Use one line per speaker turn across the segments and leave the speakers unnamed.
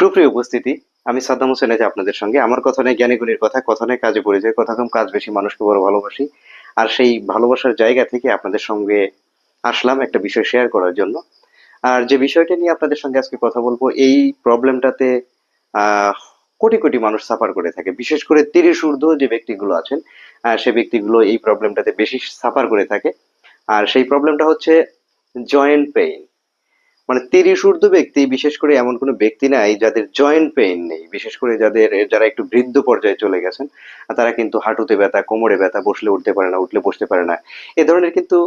সুপ্রিয় উপস্থিতি, আমি সাদ্দাম হোসেন আছি আপনাদের সঙ্গে। আমার কথা নেই জ্ঞানীগুলির কথা কথা নেই কাজে পড়ে যায়, কথা কম কাজ বেশি, মানুষকে বড় ভালোবাসি। আর সেই ভালোবাসার জায়গা থেকে আপনাদের সঙ্গে আসলাম একটা বিষয় শেয়ার করার জন্য। আর যে বিষয়টা নিয়ে আপনাদের সঙ্গে আজকে কথা বলব, এই প্রবলেমটাতে কোটি কোটি মানুষ সাফার করে থাকে। বিশেষ করে তিরিশ ঊর্ধ্ব যে ব্যক্তিগুলো আছেন সে ব্যক্তিগুলো এই প্রবলেমটাতে বেশি সাফার করে থাকে। আর সেই প্রবলেমটা হচ্ছে জয়েন্ট পেইন মানে তিরিশ ঊর্ধ্ব ব্যক্তি, বিশেষ করে এমন কোনো ব্যক্তি নাই যাদের জয়েন্ট পেইন নেই। বিশেষ করে যাদের, যারা একটু বৃদ্ধ পর্যায়ে চলে গেছেন তারা কিন্তু হাঁটুতে ব্যথা, কোমরে ব্যথা, বসলে উঠতে পারে না, উঠলে বসতে পারে না। এ ধরনের কিন্তু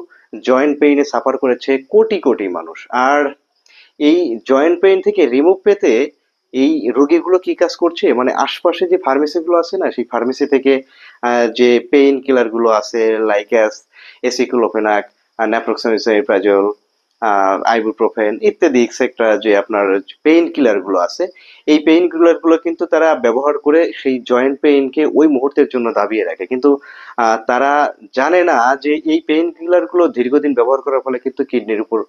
জয়েন্ট পেইনে সাফার করেছে কোটি কোটি মানুষ। আর এই জয়েন্ট পেইন থেকে রিমুভ পেতে এই রোগীগুলো কি কাজ করছে? মানে আশপাশে যে ফার্মেসিগুলো আছে না, সেই ফার্মেসি থেকে যে পেইন কিলারগুলো আছে লাইকাস এসিক্লোফেনাক ন্যাপ্রোক্সামিসাইপ্রাজল আইবুপ্রোফেন ইত্যাদি এক্সেট্রা যে আপনার পেইন কিলারগুলো আছে, এই পেইন কিলারগুলো কিন্তু তারা ব্যবহার করে সেই জয়েন্ট পেইনকে ওই মুহূর্তের জন্য দাবিয়ে রাখে। কিন্তু তারা জানে না যে এই পেইন কিলারগুলো দীর্ঘদিন ব্যবহার করার ফলে কিন্তু কিডনির উপর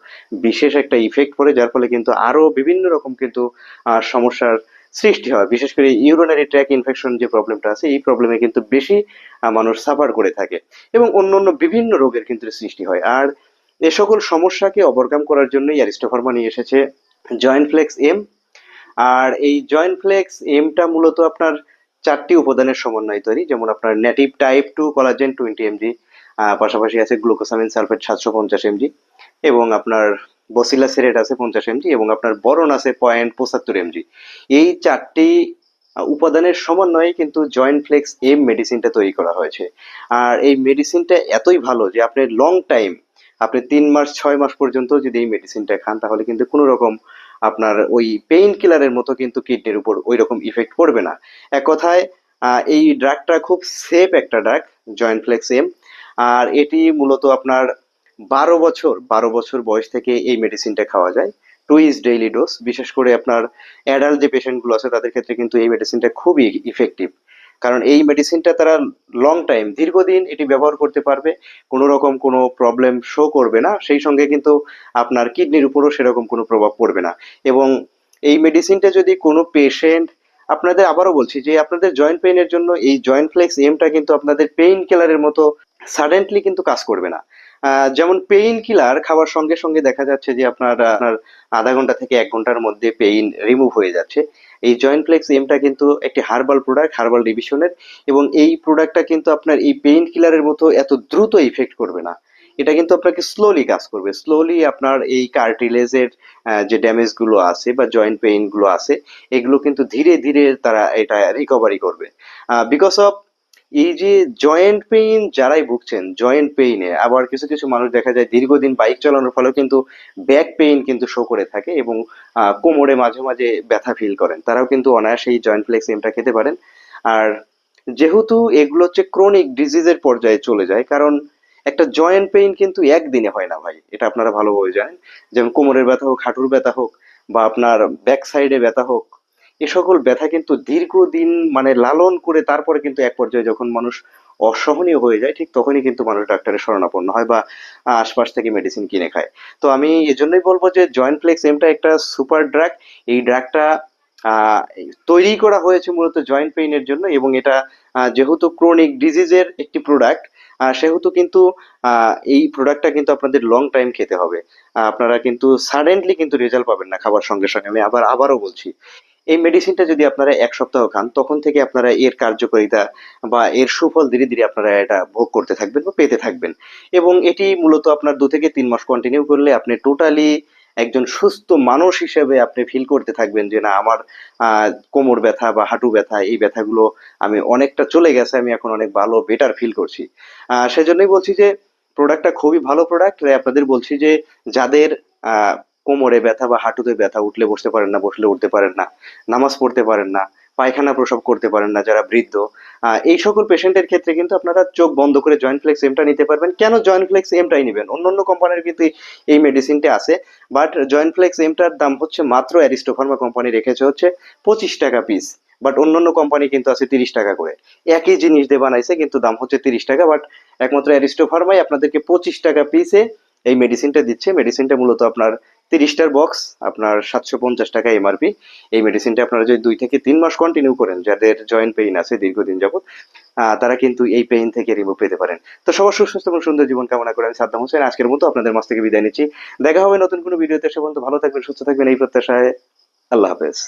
বিশেষ একটা ইফেক্ট পড়ে, যার ফলে কিন্তু আরও বিভিন্ন রকম কিন্তু সমস্যার সৃষ্টি হয়। বিশেষ করে ইউরিনারি ট্র্যাক ইনফেকশন যে প্রবলেমটা আছে, এই প্রবলেমে কিন্তু বেশি মানুষ সাফার করে থাকে এবং অন্যান্য বিভিন্ন রোগের কিন্তু সৃষ্টি হয়। আর এ সকল সমস্যাকে ওভারকাম করার জন্যই অ্যারিস্টোফার্মা নিয়ে এসেছে জয়েন্ট ফ্লেক্স এম আর এই জয়েন্ট ফ্লেক্স এমটা মূলত আপনার চারটি উপাদানের সমন্বয় তৈরি, যেমন আপনার native type two collagen twenty mg পাশাপাশি আছে গ্লুকোসামিন সালফেট সাতশো পঞ্চাশ এমজি এবং আপনার বসিলা সেরেট আছে পঞ্চাশ এমজি এবং আপনার বরণ আছে পয়েন্ট পঁচাত্তর এমজি এই চারটি উপাদানের সমন্বয়ে কিন্তু জয়েন্ট ফ্লেক্স এম মেডিসিনটা তৈরি করা হয়েছে। আর এই মেডিসিনটা এতই ভালো যে আপনি লং টাইম আপনি তিন মাস, ছয় মাস পর্যন্ত যদি এই মেডিসিনটা খান, তাহলে কিন্তু কোনো রকম আপনার ওই পেইন কিলারের মতো কিন্তু কিডনির উপর ওই রকম ইফেক্ট পড়বে না। এক কথায় এই ড্রাগটা খুব সেফ একটা drug joint flex M R এটি মূলত আপনার বারো বছর বারো বছর বয়স থেকে এই মেডিসিনটা খাওয়া যায় টু ইজ ডেইলি ডোজ বিশেষ করে আপনার অ্যাডাল্ট যে পেশেন্টগুলো আছে, তাদের ক্ষেত্রে কিন্তু এই মেডিসিনটা খুবই ইফেক্টিভ কারণ এই মেডিসিনটা তারা লং টাইম দীর্ঘদিন এটি ব্যবহার করতে পারবে কোনো রকম কোনো প্রবলেম শো করবে না, সেই সঙ্গে কিন্তু আপনার কিডনির উপরও সেরকম কোনো প্রভাব পড়বে না। এবং এই মেডিসিনটা যদি কোনো পেশেন্ট আপনাদের আবারও বলছি যে আপনাদের জয়েন্ট পেইনের জন্য এই জয়েন্ট ফ্লেক্স এমটা কিন্তু আপনাদের পেইন কিলারের মতো সাডেন্টলি কিন্তু কাজ করবে না। যেমন পেইন কিলার খাওয়ার সঙ্গে সঙ্গে দেখা যাচ্ছে যে আপনার আপনার আধা ঘণ্টা থেকে এক ঘণ্টার মধ্যে পেইন রিমুভ হয়ে যাচ্ছে। এই জয়েন্ট ফ্লেক্স এমটা কিন্তু একটি হার্বাল প্রোডাক্ট হার্বাল ডিভিশনের এবং এই প্রোডাক্টটা কিন্তু আপনার এই পেইন কিলারের মতো এত দ্রুত ইফেক্ট করবে না। এটা কিন্তু আপনাকে স্লোলি কাজ করবে। স্লোলি আপনার এই কার্টিলেজের যে ড্যামেজগুলো আছে বা জয়েন্ট পেইনগুলো আছে, এগুলো কিন্তু ধীরে ধীরে তারা এটা রিকভারি করবে। বিকজ অফ এই যে জয়েন্ট পেইন যারাই ভুগছেন জয়েন্ট পেইনে আবার কিছু কিছু মানুষ দেখা যায় দীর্ঘদিন বাইক চালানোর ফলেও কিন্তু ব্যাক পেইন কিন্তু শো করে থাকে এবং কোমরে মাঝে মাঝে ব্যথা ফিল করেন। তারাও কিন্তু অনায়াসে এই জয়েন্ট ফ্লেক্স এমটা খেতে পারেন। আর যেহেতু এগুলো হচ্ছে ক্রনিক ডিজিজের পর্যায়ে চলে যায়, কারণ একটা জয়েন্ট পেইন কিন্তু একদিনে হয় না ভাই, এটা আপনারা ভালোভাবে জানেন। যেমন কোমরের ব্যথা হোক, হাঁটুর ব্যথা হোক বা আপনার ব্যাক সাইডে ব্যথা হোক এ সকল ব্যথা কিন্তু দীর্ঘদিন মানে লালন করে তারপরে কিন্তু এক পর্যায়ে যখন মানুষ অসহনীয় হয়ে যায়, ঠিক তখনই কিন্তু মানুষ ডাক্তারের শরণাপন্ন হয় বা আশপাশ থেকে মেডিসিন কিনে খায়। তো আমি এজন্যই বলব যে জয়েন্ট ফ্লেক্স এমটা একটা সুপার ড্রাগ এই ড্রাগটা তৈরি করা হয়েছে মূলত জয়েন্ট পেইনের জন্য এবং এটা যেহেতু ক্রনিক ডিজিজের একটি প্রোডাক্ট সেহেতু কিন্তু এই প্রোডাক্টটা কিন্তু আপনাদের লং টাইম খেতে হবে। আপনারা কিন্তু সাডেনলি কিন্তু রেজাল্ট পাবেন না খাবার সঙ্গে সঙ্গে। আমি আবার, আবারও বলছি এই মেডিসিনটা যদি আপনারা এক সপ্তাহ খান, তখন থেকে আপনারা এর কার্যকারিতা বা এর সুফল ধীরে ধীরে আপনারা এটা ভোগ করতে থাকবেন বা পেতে থাকবেন। এবং এটি মূলত আপনার দু থেকে তিন মাস কন্টিনিউ করলে আপনি টোটালি একজন সুস্থ মানুষ হিসেবে আপনি ফিল করতে থাকবেন যে না, আমার কোমর ব্যথা বা হাঁটু ব্যথা, এই ব্যথাগুলো আমি অনেকটা চলে গেছে, আমি এখন অনেক ভালো বেটার ফিল করছি। সেজন্যই বলছি যে প্রোডাক্টটা খুবই ভালো প্রোডাক্ট আপনাদের বলছি যে যাদের কোমরে ব্যথা বা হাঁটুতে ব্যথা, উঠলে বসতে পারেন না, বসলে উঠতে পারেন না, নামাজ পড়তে পারেন না, পায়খানা প্রসব করতে পারেন না যারা বৃদ্ধ এই সকল পেশেন্টের ক্ষেত্রে কিন্তু আপনারা চোখ বন্ধ করে জয়েন্ট ফ্লেক্স এমটা নিতে পারবেন। কেন জয়েন্ট ফ্লেক্স এমটাই নেবেন? অন্য অন্য কোম্পানির কিন্তু এই মেডিসিনটা আছে বাট জয়েন্ট ফ্লেক্স এমটার দাম হচ্ছে মাত্র অ্যারিস্টোফার্মা কোম্পানি রেখেছে হচ্ছে পঁচিশ টাকা পিস বাট অন্যান্য কোম্পানি কিন্তু আছে তিরিশ টাকা করে। একই জিনিস দিয়ে বানাইছে কিন্তু দাম হচ্ছে তিরিশ টাকা বাট একমাত্র অ্যারিস্টোফার্মাই আপনাদেরকে পঁচিশ টাকা পিসে এই মেডিসিনটা দিচ্ছে। মেডিসিনটা মূলত আপনার তিরিশটার বক্স আপনার সাতশো পঞ্চাশ টাকা এমআরপি এই মেডিসিনটা আপনারা যদি দুই থেকে তিন মাস কন্টিনিউ করেন, যাদের জয়েন্ট পেইন আছে দীর্ঘদিন যাবত তারা কিন্তু এই পেইন থেকে রিমুভ পেতে পারেন। তো সবার সুস্বাস্থ্য এবং সুন্দর জীবন কামনা করে আমি সাদ্দাম হোসেন। আজকের মতো আপনাদের মাছ থেকে বিদায় নিচ্ছি। দেখা হবে নতুন কোনো ভিডিওতে সে পর্যন্ত ভালো থাকবেন, সুস্থ থাকবেন, এই প্রত্যাশায় আল্লাহ হাফেজ।